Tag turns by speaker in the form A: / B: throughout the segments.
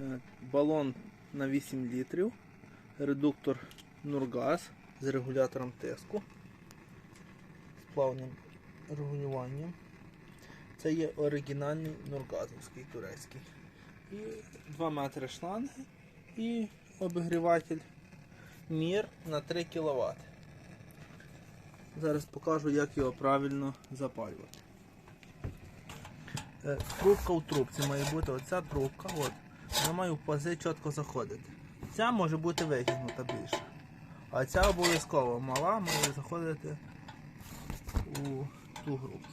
A: Е, Балон на 8 літрів. Редуктор Нургаз з регулятором тиску. З плавним регулюванням. Це є оригінальний нургазовський турецький. І 2 метри шланги і обігріватель Мір на 3 кВт. Зараз покажу, як його правильно запалювати. Е, Трубка у трубці має бути оця трубка, от, має в пази чітко заходити. Ця може бути вигнута більше. А ця обов'язково мала має заходити у ту групу.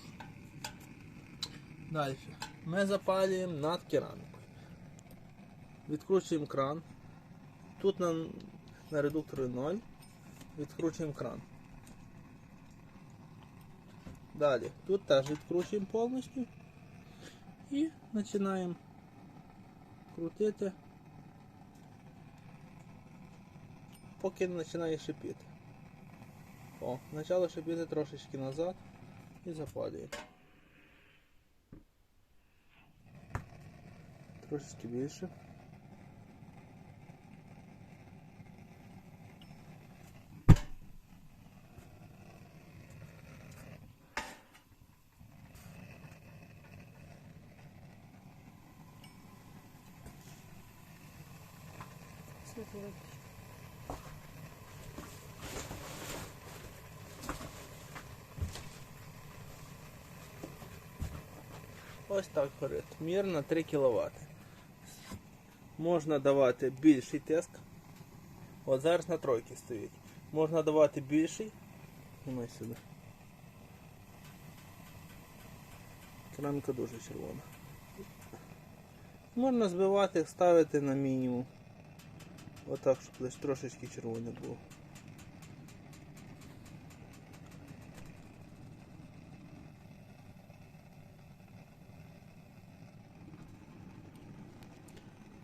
A: Далі. Ми запалюємо над керамікою. Відкручуємо кран. Тут на, на редукторі 0. Відкручуємо кран. Далі. Тут теж відкручуємо повністю. І починаємо крутити, поки не починає шипіти. О, почало шипіти трошечки назад і западає. Трошечки більше. Ось так горить. Мір на 3 кВт. Можна давати більший тиск. От зараз на тройки стоїть. Можна давати більший. Знімай сюди. Кераміка дуже червона. Можна збивати, ставити на мінімум. Отак, щоб лише трошечки червоне було.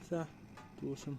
A: Все, тушимо.